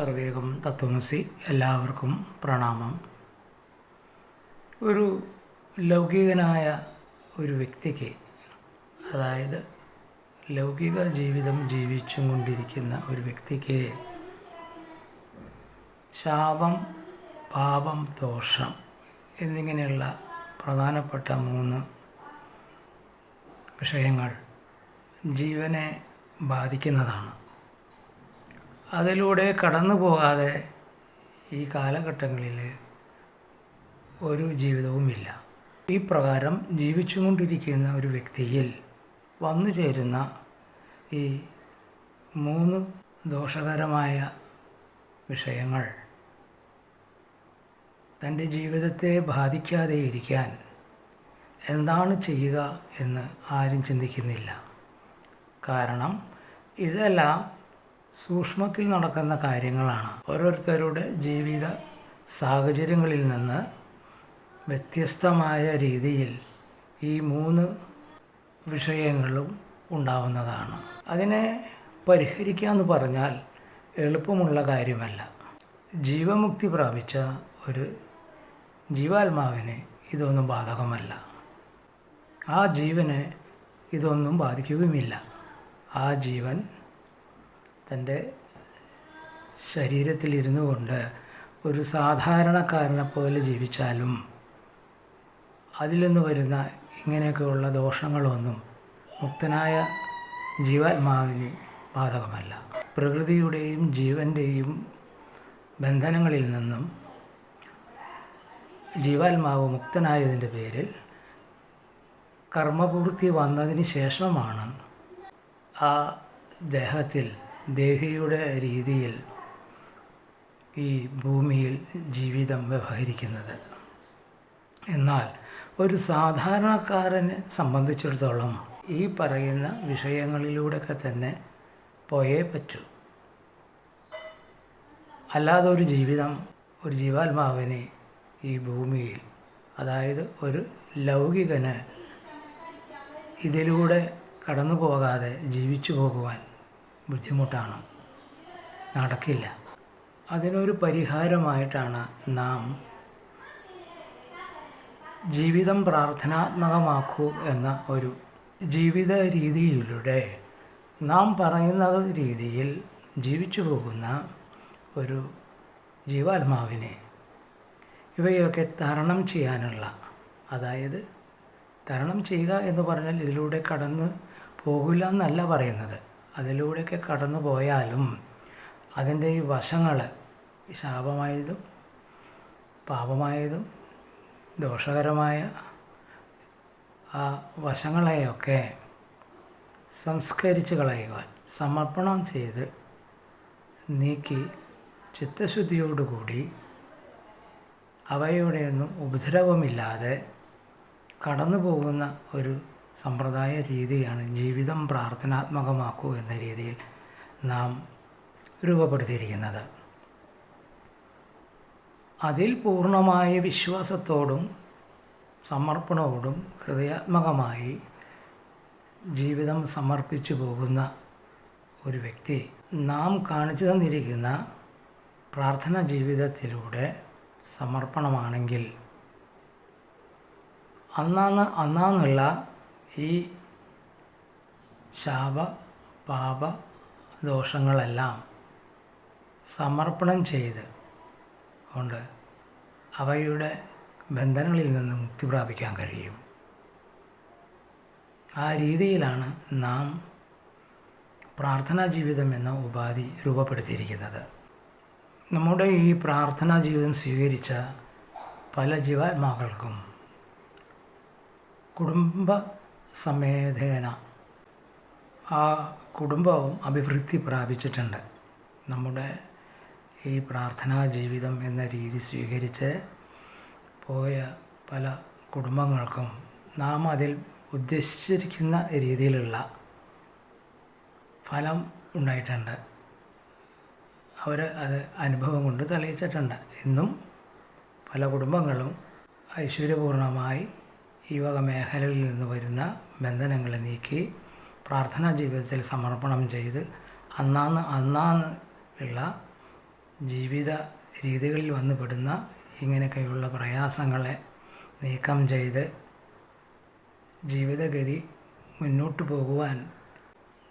സർവേകം തത്വമസി എല്ലാവർക്കും പ്രണാമം. ഒരു ലൗകികനായ ഒരു വ്യക്തിക്ക് അതായത് ലൗകിക ജീവിതം ജീവിച്ചും കൊണ്ടിരിക്കുന്ന ഒരു വ്യക്തിക്ക് ശാപം പാപം ദോഷം എന്നിങ്ങനെയുള്ള പ്രധാനപ്പെട്ട മൂന്ന് വിഷയങ്ങൾ ജീവനെ ബാധിക്കുന്നതാണ്. അതിലൂടെ കടന്നു പോകാതെ ഈ കാലഘട്ടങ്ങളിൽ ഒരു ജീവിതവുമില്ല. ഈ പ്രകാരം ജീവിച്ചുകൊണ്ടിരിക്കുന്ന ഒരു വ്യക്തിയിൽ വന്നു ചേരുന്ന ഈ മൂന്ന് ദോഷകരമായ വിഷയങ്ങൾ തന്റെ ജീവിതത്തെ ബാധിക്കാതെ ഇരിക്കാൻ എന്താണ് ചെയ്യുക എന്ന് ആരും ചിന്തിക്കുന്നില്ല. കാരണം ഇതെല്ലാം സൂക്ഷ്മത്തിൽ നടക്കുന്ന കാര്യങ്ങളാണ്. ഓരോരുത്തരുടെ ജീവിത സാഹചര്യങ്ങളിൽ നിന്ന് വ്യത്യസ്തമായ രീതിയിൽ ഈ മൂന്ന് വിഷയങ്ങളും ഉണ്ടാവുന്നതാണ്. അതിനെ പരിഹരിക്കുക എന്ന് പറഞ്ഞാൽ എളുപ്പമുള്ള കാര്യമല്ല. ജീവമുക്തി പ്രാപിച്ച ഒരു ജീവാത്മാവിന് ഇതൊന്നും ബാധകമല്ല. ആ ജീവനെ ഇതൊന്നും ബാധിക്കുകയുമില്ല. ആ ജീവൻ തന്റെ ശരീരത്തിലിരുന്നു കൊണ്ട് ഒരു സാധാരണക്കാരനെ പോലെ ജീവിച്ചാലും അതിൽ നിന്ന് വരുന്ന ഇങ്ങനെയൊക്കെയുള്ള ദോഷങ്ങളൊന്നും മുക്തനായ ജീവാത്മാവിന് ബാധകമല്ല. പ്രകൃതിയുടെയും ജീവന്റെയും ബന്ധനങ്ങളിൽ നിന്നും ജീവാത്മാവ് മുക്തനായതിന്റെ പേരിൽ കർമ്മപൂർത്തി വന്നതിന് ശേഷമാണ് ആ ദേഹത്തിൽ ദേഹിയുടെ രീതിയിൽ ഈ ഭൂമിയിൽ ജീവിതം വ്യവഹരിക്കുന്നത്. എന്നാൽ ഒരു സാധാരണക്കാരനെ സംബന്ധിച്ചിടത്തോളം ഈ പറയുന്ന വിഷയങ്ങളിലൂടെയൊക്കെ തന്നെ പോയേ പറ്റൂ. അല്ലാതെ ഒരു ജീവിതം ഒരു ജീവാത്മാവിനെ ഈ ഭൂമിയിൽ അതായത് ഒരു ലൗകികന് ഇതിലൂടെ കടന്നു പോകാതെ ജീവിച്ചു പോകുവാൻ ബുദ്ധിമുട്ടാണ്. നടക്കില്ല. അതിനൊരു പരിഹാരമായിട്ടാണ് നാം ജീവിതം പ്രാർത്ഥനാത്മകമാക്കൂ എന്ന ഒരു ജീവിത രീതിയിലൂടെ നാം പറയുന്ന രീതിയിൽ ജീവിച്ചു പോകുന്ന ഒരു ജീവാത്മാവിനെ ഇവയൊക്കെ തരണം ചെയ്യാനുള്ള അതായത് തരണം ചെയ്യുക എന്ന് പറഞ്ഞാൽ ഇതിലൂടെ കടന്ന് പോകില്ല എന്നല്ല പറയുന്നത്. അതിലൂടെയൊക്കെ കടന്നു പോയാലും അതിന്റെ ഈ വശങ്ങൾ ശാപമായതും പാപമായതും ദോഷകരമായ ആ വശങ്ങളെയൊക്കെ സംസ്കരിച്ച് കളയുവാൻ സമർപ്പണം ചെയ്ത് നീക്കി ചിത്തശുദ്ധിയോടുകൂടി അവയുടെയൊന്നും ഉപദ്രവമില്ലാതെ കടന്നു പോകുന്ന ഒരു സമ്പ്രദായ രീതിയാണ് ജീവിതം പ്രാർത്ഥനാത്മകമാക്കൂ എന്ന രീതിയിൽ നാം രൂപപ്പെടുത്തിയിരിക്കുന്നത്. അതിൽ പൂർണമായ വിശ്വാസത്തോടും സമർപ്പണത്തോടും ഹൃദയാത്മകമായി ജീവിതം സമർപ്പിച്ചു പോകുന്ന ഒരു വ്യക്തി നാം കാണിച്ചു തന്നിരിക്കുന്ന പ്രാർത്ഥന ജീവിതത്തിലൂടെ സമർപ്പണമാണെങ്കിൽ അന്നാന്ന് അന്നാന്നുള്ള ഈ ശാപ പാപ ദോഷങ്ങളെല്ലാം സമർപ്പണം ചെയ്ത് കൊണ്ട് അവയുടെ ബന്ധനങ്ങളിൽ നിന്ന് മുക്തി പ്രാപിക്കാൻ കഴിയും. ആ രീതിയിലാണ് നാം പ്രാർത്ഥനാ ജീവിതം എന്ന ഉപാധി രൂപപ്പെടുത്തിയിരിക്കുന്നത്. നമ്മുടെ ഈ പ്രാർത്ഥനാ ജീവിതം സ്വീകരിച്ച പല ജീവാത്മാക്കൾക്കും കുടുംബ സമേതേന ആ കുടുംബവും അഭിവൃദ്ധി പ്രാപിച്ചിട്ടുണ്ട്. നമ്മുടെ ഈ പ്രാർത്ഥനാ ജീവിതം എന്ന രീതി സ്വീകരിച്ച് പോയ പല കുടുംബങ്ങൾക്കും നാം അതിൽ ഉദ്ദേശിച്ചിരിക്കുന്ന രീതിയിലുള്ള ഫലം ഉണ്ടായിട്ടുണ്ട്. അവർ അത് അനുഭവം കൊണ്ട് തെളിയിച്ചിട്ടുണ്ട്. ഇന്നും പല കുടുംബങ്ങളും ഐശ്വര്യപൂർണമായി ഈ വക മേഖലയിൽ നിന്ന് വരുന്ന ബന്ധനങ്ങളെ നീക്കി പ്രാർത്ഥനാ ജീവിതത്തിൽ സമർപ്പണം ചെയ്ത് അന്നാന്ന് അന്നാന്ന് ഉള്ള ജീവിത രീതികളിൽ വന്നുപെടുന്ന ഇങ്ങനെയൊക്കെയുള്ള പ്രയാസങ്ങളെ നീക്കം ചെയ്ത് ജീവിതഗതി മുന്നോട്ട് പോകുവാൻ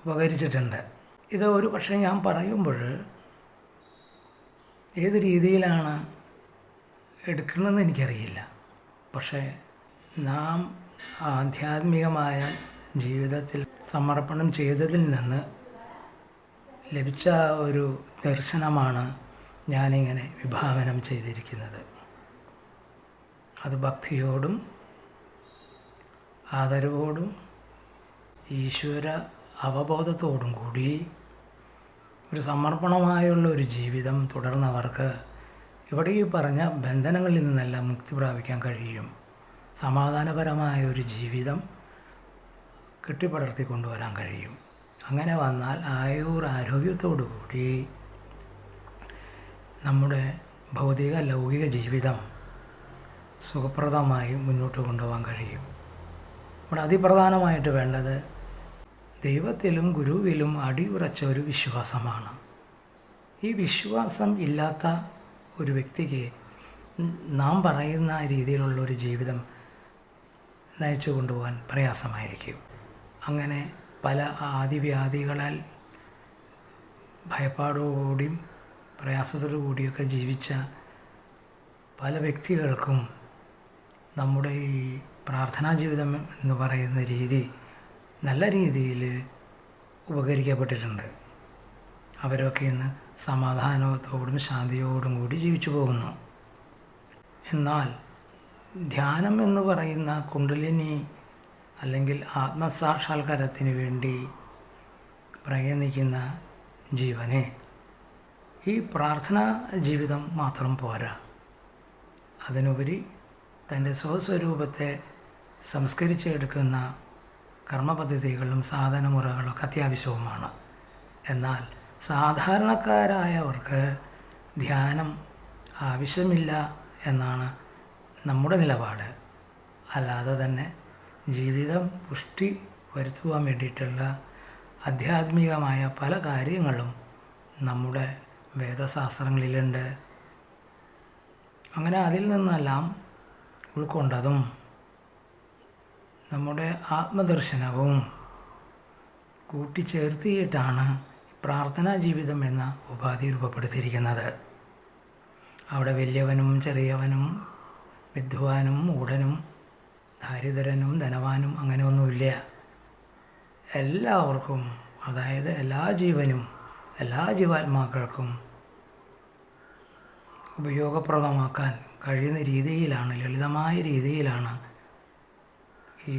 ഉപകരിച്ചിട്ടുണ്ട്. ഇത് ഒരു പക്ഷേ ഞാൻ പറയുമ്പോൾ ഏത് രീതിയിലാണ് എടുക്കണമെന്ന് എനിക്കറിയില്ല. പക്ഷേ നാം ആധ്യാത്മികമായ ജീവിതത്തിൽ സമർപ്പണം ചെയ്തതിൽ നിന്ന് ലഭിച്ച ഒരു ദർശനമാണ് ഞാനിങ്ങനെ വിഭാവനം ചെയ്തിരിക്കുന്നത്. അത് ഭക്തിയോടും ആദരവോടും ഈശ്വര അവബോധത്തോടും കൂടി ഒരു സമർപ്പണമായുള്ള ഒരു ജീവിതം തുടർന്നവർക്ക് ഇവിടെ ഈ പറഞ്ഞ ബന്ധനങ്ങളിൽ നിന്നെല്ലാം മുക്തി പ്രാപിക്കാൻ കഴിയും. സമാധാനപരമായ ഒരു ജീവിതം കെട്ടിപ്പടർത്തി കൊണ്ടുവരാൻ കഴിയും. അങ്ങനെ വന്നാൽ ആയുർ ആരോഗ്യത്തോടു കൂടി നമ്മുടെ ഭൗതിക ലൗകിക ജീവിതം സുഖപ്രദമായി മുന്നോട്ട് കൊണ്ടുപോകാൻ കഴിയും. ഇവിടെ അതിപ്രധാനമായിട്ട് വേണ്ടത് ദൈവത്തിലും ഗുരുവിലും അടിയുറച്ച ഒരു വിശ്വാസമാണ്. ഈ വിശ്വാസം ഇല്ലാത്ത ഒരു വ്യക്തിക്ക് നാം പറയുന്ന രീതിയിലുള്ള ഒരു ജീവിതം നയിച്ചു കൊണ്ടുപോകാൻ പ്രയാസമായിരിക്കും. അങ്ങനെ പല ആദിവ്യാധികളാൽ ഭയപ്പാടോടുകൂടിയും പ്രയാസത്തോടു കൂടിയൊക്കെ ജീവിച്ച പല വ്യക്തികൾക്കും നമ്മുടെ ഈ പ്രാർത്ഥനാ ജീവിതം എന്ന് പറയുന്ന രീതി നല്ല രീതിയിൽ ഉപകരിക്കപ്പെട്ടിട്ടുണ്ട്. അവരൊക്കെ ഇന്ന് സമാധാനത്തോടും ശാന്തിയോടും കൂടി ജീവിച്ചു പോകുന്നു. എന്നാൽ ധ്യാനം എന്ന് പറയുന്ന കുണ്ടലിനി അല്ലെങ്കിൽ ആത്മസാക്ഷാത്കാരത്തിന് വേണ്ടി പ്രയത്നിക്കുന്ന ജീവനെ ഈ പ്രാർത്ഥനാ ജീവിതം മാത്രം പോരാ. അതിനുപരി തന്റെ സ്വസ്വരൂപത്തെ സംസ്കരിച്ചെടുക്കുന്ന കർമ്മപദ്ധതികളും സാധനമുറകളൊക്കെ അത്യാവശ്യവുമാണ്. എന്നാൽ സാധാരണക്കാരായവർക്ക് ധ്യാനം ആവശ്യമില്ല എന്നാണ് നമ്മുടെ നിലപാട്. അല്ലാതെ തന്നെ ജീവിതം പുഷ്ടി വരുത്തുവാൻ വേണ്ടിയിട്ടുള്ള ആധ്യാത്മികമായ പല കാര്യങ്ങളും നമ്മുടെ വേദശാസ്ത്രങ്ങളിലുണ്ട്. അങ്ങനെ അതിൽ നിന്നെല്ലാം ഉൾക്കൊണ്ടതും നമ്മുടെ ആത്മദർശനവും കൂട്ടിച്ചേർത്തിയിട്ടാണ് പ്രാർത്ഥനാ ജീവിതം എന്ന ഉപാധി രൂപപ്പെടുത്തിയിരിക്കുന്നത്. അവിടെ വലിയവനും ചെറിയവനും വിദ്വാനും മൂടനും ദാരിദ്രനും ധനവാനും അങ്ങനെ ഒന്നുമില്ല എല്ലാവർക്കും അതായത് എല്ലാ ജീവനും എല്ലാ ജീവാത്മാക്കൾക്കും ഉപയോഗപ്രദമാക്കാൻ കഴിയുന്ന രീതിയിലാണ് ലളിതമായ രീതിയിലാണ് ഈ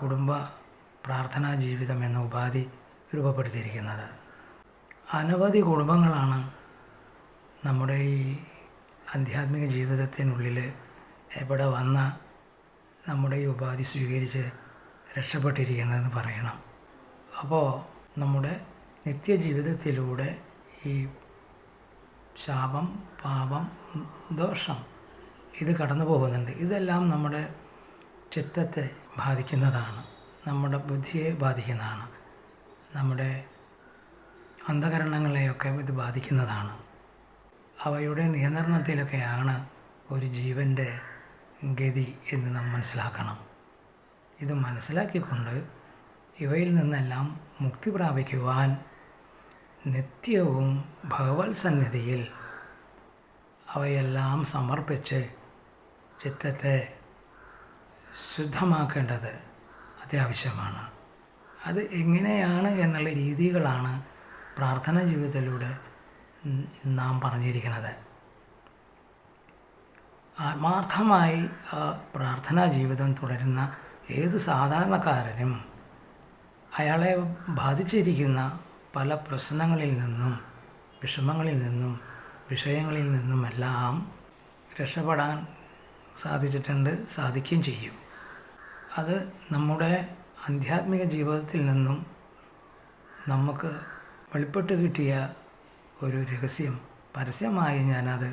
കുടുംബ പ്രാർത്ഥനാ ജീവിതം എന്ന ഉപാധി രൂപപ്പെടുത്തിയിരിക്കുന്നത്. അനവധി കുടുംബങ്ങളാണ് നമ്മുടെ ഈ ആധ്യാത്മിക ജീവിതത്തിനുള്ളിൽ എവിടെ വന്ന നമ്മുടെ ഈ ഉപാധി സ്വീകരിച്ച് രക്ഷപ്പെട്ടിരിക്കുന്നതെന്ന് പറയണം. അപ്പോൾ നമ്മുടെ നിത്യജീവിതത്തിലൂടെ ഈ ശാപം പാപം ദോഷം ഇത് കടന്നു പോകുന്നുണ്ട്. ഇതെല്ലാം നമ്മുടെ ചിത്തത്തെ ബാധിക്കുന്നതാണ്. നമ്മുടെ ബുദ്ധിയെ ബാധിക്കുന്നതാണ്. നമ്മുടെ അന്ധകരണങ്ങളെയൊക്കെ ഇത് ബാധിക്കുന്നതാണ്. അവയുടെ നിയന്ത്രണത്തിലൊക്കെയാണ് ഒരു ജീവന്റെ ഗതി എന്ന് നാം മനസ്സിലാക്കണം. ഇത് മനസ്സിലാക്കിക്കൊണ്ട് ഇവയിൽ നിന്നെല്ലാം മുക്തി പ്രാപിക്കുവാൻ നിത്യവും ഭഗവത് സന്നിധിയിൽ അവയെല്ലാം സമർപ്പിച്ച് ചിത്തത്തെ ശുദ്ധമാക്കേണ്ടത് അത്യാവശ്യമാണ്. അത് എങ്ങനെയാണ് എന്നുള്ള രീതികളാണ് പ്രാർത്ഥന ജീവിതത്തിലൂടെ നാം പറഞ്ഞിരിക്കുന്നത്. ആത്മാർത്ഥമായി പ്രാർത്ഥനാ ജീവിതം തുടരുന്ന ഏത് സാധാരണക്കാരനും അയാളെ ബാധിച്ചിരിക്കുന്ന പല പ്രശ്നങ്ങളിൽ നിന്നും വിഷമങ്ങളിൽ നിന്നും വിഷയങ്ങളിൽ നിന്നുമെല്ലാം രക്ഷപ്പെടാൻ സാധിച്ചിട്ടുണ്ട് സാധിക്കുകയും ചെയ്യും. അത് നമ്മുടെ ആധ്യാത്മിക ജീവിതത്തിൽ നിന്നും നമുക്ക് വെളിപ്പെട്ട് കിട്ടിയ ഒരു രഹസ്യം പരസ്യമായി ഞാനത്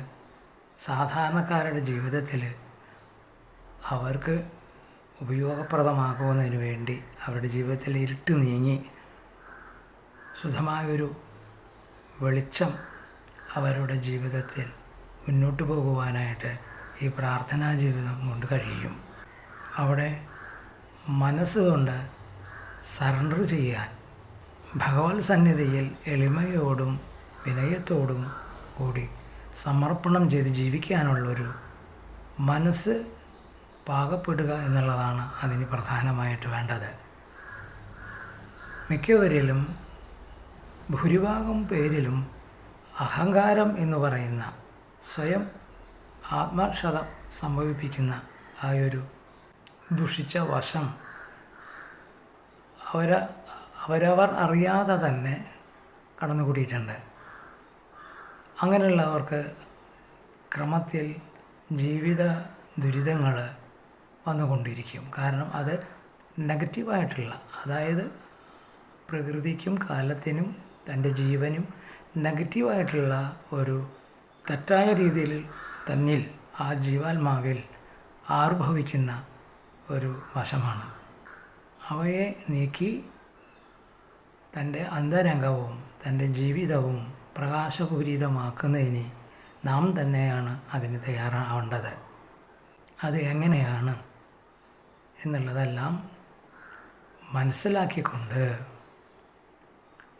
സാധാരണക്കാരുടെ ജീവിതത്തിൽ അവർക്ക് ഉപയോഗപ്രദമാകുന്നതിന് വേണ്ടി അവരുടെ ജീവിതത്തിൽ ഇരുട്ട് നീങ്ങി ശുദ്ധമായൊരു വെളിച്ചം അവരുടെ ജീവിതത്തിൽ മുന്നോട്ട് പോകുവാനായിട്ട് ഈ പ്രാർത്ഥനാ ജീവിതം കൊണ്ട് കഴിയും. അവിടെ മനസ്സുകൊണ്ട് സറണ്ടർ ചെയ്യാൻ ഭഗവത് സന്നിധിയിൽ എളിമയോടും വിനയത്തോടും കൂടി സമർപ്പണം ചെയ്ത് ജീവിക്കാനുള്ളൊരു മനസ്സ് പാകപ്പെടുക എന്നുള്ളതാണ് അതിന് പ്രധാനമായിട്ട് വേണ്ടത്. മിക്കവരിലും ഭൂരിഭാഗം പേരിലും അഹങ്കാരം എന്ന് പറയുന്ന സ്വയം ആത്മക്ഷത സംഭവിപ്പിക്കുന്ന ആ ഒരു ദുഷിച്ച വശം അവര അവരവർ അറിയാതെ തന്നെ കടന്നുകൂടിയിട്ടുണ്ട്. അങ്ങനെയുള്ളവർക്ക് ക്രമത്തിൽ ജീവിത ദുരിതങ്ങൾ വന്നുകൊണ്ടിരിക്കും. കാരണം അത് നെഗറ്റീവായിട്ടുള്ള അതായത് പ്രകൃതിക്കും കാലത്തിനും തന്റെ ജീവനും നെഗറ്റീവായിട്ടുള്ള ഒരു തെറ്റായ രീതിയിൽ തന്നിൽ ആ ജീവാത്മാവിൽ ആർഭവിക്കുന്ന ഒരു വശമാണ്. അവയെ നീക്കി തന്റെ അന്തരംഗവും തന്റെ ജീവിതവും പ്രകാശപൂരിതമാക്കുന്നതിന് നാം തന്നെയാണ് അതിന് തയ്യാറാവേണ്ടത്. അത് എങ്ങനെയാണ് എന്നുള്ളതെല്ലാം മനസ്സിലാക്കിക്കൊണ്ട്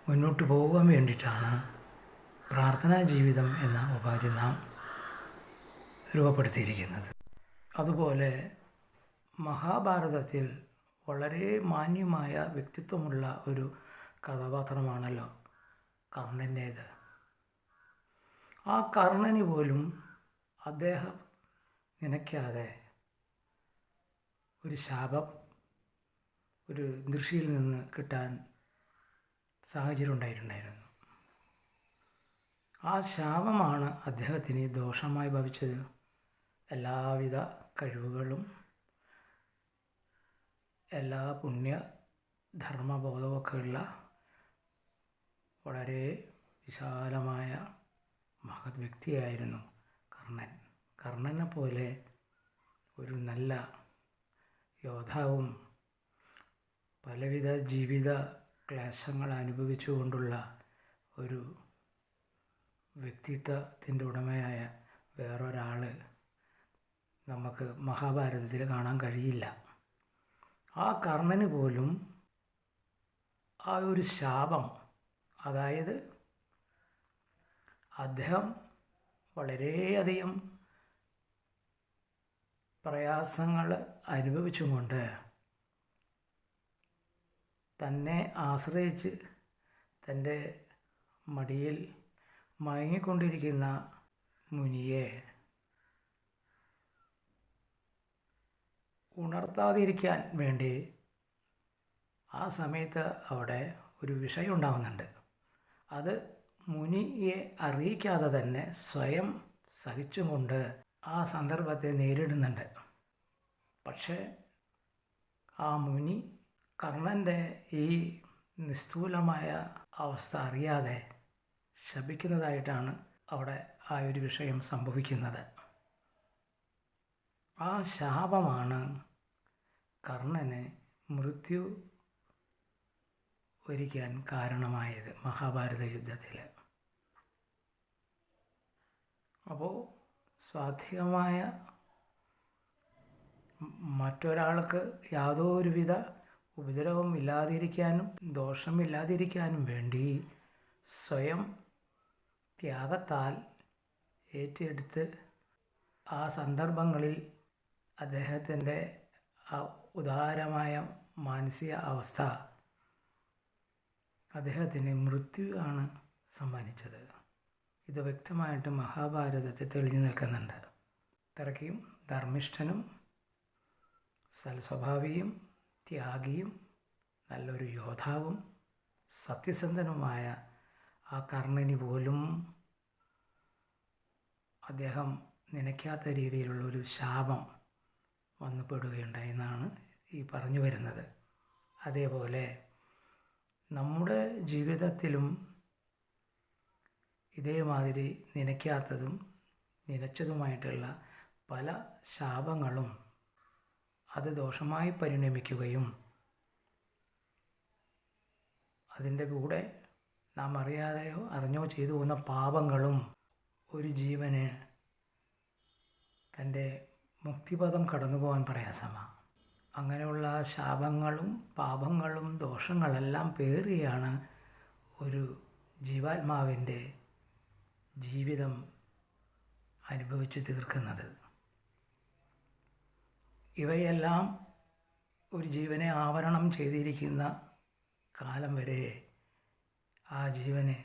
മുന്നോട്ട് പോകാൻ വേണ്ടിയിട്ടാണ് പ്രാർത്ഥനാ ജീവിതം എന്ന ഉപാധി നാം രൂപപ്പെടുത്തിയിരിക്കുന്നത്. അതുപോലെ മഹാഭാരതത്തിൽ വളരെ മാന്യമായ വ്യക്തിത്വമുള്ള ഒരു കഥാപാത്രമാണല്ലോ കർണന്റേത് ആ കർണന് പോലും അദ്ദേഹം നനയ്ക്കാതെ ഒരു ശാപം ഒരു ദൃഷ്ടിയിൽ നിന്ന് കിട്ടാൻ സാഹചര്യം ഉണ്ടായിട്ടുണ്ടായിരുന്നു. ആ ശാപമാണ് അദ്ദേഹത്തിന് ദോഷമായി ഭവിച്ചത്. എല്ലാവിധ കഴിവുകളും എല്ലാ പുണ്യ ധർമ്മബോധമൊക്കെയുള്ള വളരെ വിശാലമായ മഹത് വ്യക്തിയായിരുന്നു കർണൻ. കർണനെ പോലെ ഒരു നല്ല യോദ്ധാവും പലവിധ ജീവിത ക്ലേശങ്ങൾ അനുഭവിച്ചുകൊണ്ടുള്ള ഒരു വ്യക്തിത്വത്തിന്റെ ഉടമയായ വേറൊരാൾ നമുക്ക് മഹാഭാരതത്തിൽ കാണാൻ കഴിയില്ല. ആ കർണന് പോലും ആ ഒരു ശാപം അതായത് അദ്ദേഹം വളരെയധികം പ്രയാസങ്ങൾ അനുഭവിച്ചുകൊണ്ട് തന്നെ ആശ്രയിച്ച് തന്റെ മടിയിൽ മയങ്ങിക്കൊണ്ടിരിക്കുന്ന മുനിയെ ഉണർത്താതിരിക്കാൻ വേണ്ടി ആ സമയത്ത് അവിടെ ഒരു വിഷയം ഉണ്ടാകുന്നുണ്ട് അത് മുനിയെ അറിയിക്കാതെ തന്നെ സ്വയം സഹിച്ചുകൊണ്ട് ആ സന്ദർഭത്തെ നേരിടുന്നുണ്ട്. പക്ഷേ ആ മുനി കർണന്റെ ഈ നിസ്തൂലമായ അവസ്ഥ അറിയാതെ ശപിക്കുന്നതായിട്ടാണ് അവിടെ ആ ഒരു വിഷയം സംഭവിക്കുന്നത്. ആ ശാപമാണ് കർണന് മൃത്യു വരിക്കാൻ കാരണമായത് മഹാഭാരത യുദ്ധത്തിൽ അപ്പോൾ സ്വാധികമായ മറ്റൊരാൾക്ക് യാതൊരുവിധ ഉപദ്രവം ഇല്ലാതിരിക്കാനും ദോഷമില്ലാതിരിക്കാനും വേണ്ടി സ്വയം ത്യാഗത്താൽ ഏറ്റെടുത്ത് ആ സന്ദർഭങ്ങളിൽ അദ്ദേഹത്തിന്റെ ആ ഉദാരമായ മാനസിക അവസ്ഥ അദ്ദേഹത്തിന് മൃത്യു ആണ് സമ്മാനിച്ചത്. ഇത് വ്യക്തമായിട്ട് മഹാഭാരതത്തിൽ തെളിഞ്ഞു നിൽക്കുന്നുണ്ട്. ഇത്രയ്ക്കും ധർമ്മിഷ്ഠനും സൽസ്വഭാവിയും ത്യാഗിയും നല്ലൊരു യോദ്ധാവും സത്യസന്ധനുമായ ആ കർണന് പോലും അദ്ദേഹം നനയ്ക്കാത്ത രീതിയിലുള്ള ഒരു ശാപം വന്നുപെടുകയുണ്ടായി എന്നാണ് ഈ പറഞ്ഞു വരുന്നത്. അതേപോലെ നമ്മുടെ ജീവിതത്തിലും ഇതേമാതിരി നനയ്ക്കാത്തതും നനച്ചതുമായിട്ടുള്ള പല ശാപങ്ങളും അത് ദോഷമായി പരിണമിക്കുകയും അതിന്റെ കൂടെ നാം അറിയാതെയോ അറിഞ്ഞോ ചെയ്തു പോകുന്ന പാപങ്ങളും ഒരു ജീവന് തന്റെ മുക്തിപദം കടന്നു പോകാൻ പ്രയാസമാണ്. അങ്ങനെയുള്ള ശാപങ്ങളും പാപങ്ങളും ദോഷങ്ങളെല്ലാം പേറിയാണ് ഒരു ജീവാത്മാവിന്റെ ജീവിതം അനുഭവിച്ചു തീർക്കുന്നത്. ഇവയെല്ലാം ഒരു ജീവനെ ആവരണം ചെയ്തിരിക്കുന്ന കാലം വരെ ആ ജീവന്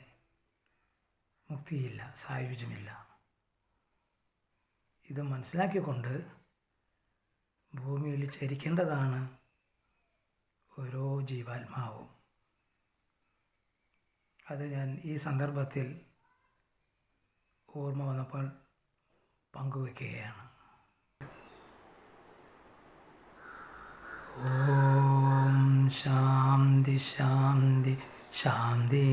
മുക്തിയില്ല സായുജ്യമില്ല. ഇത് മനസ്സിലാക്കിക്കൊണ്ട് ഭൂമിയിൽ ചരിക്കേണ്ടതാണ് ഓരോ ജീവാത്മാവും. അത് ഞാൻ ഈ സന്ദർഭത്തിൽ ഓർമ്മ വന്നപ്പോൾ പങ്കുവെക്കുകയാണ്. ഓം ശാന്തി ശാന്തി ശാന്തി.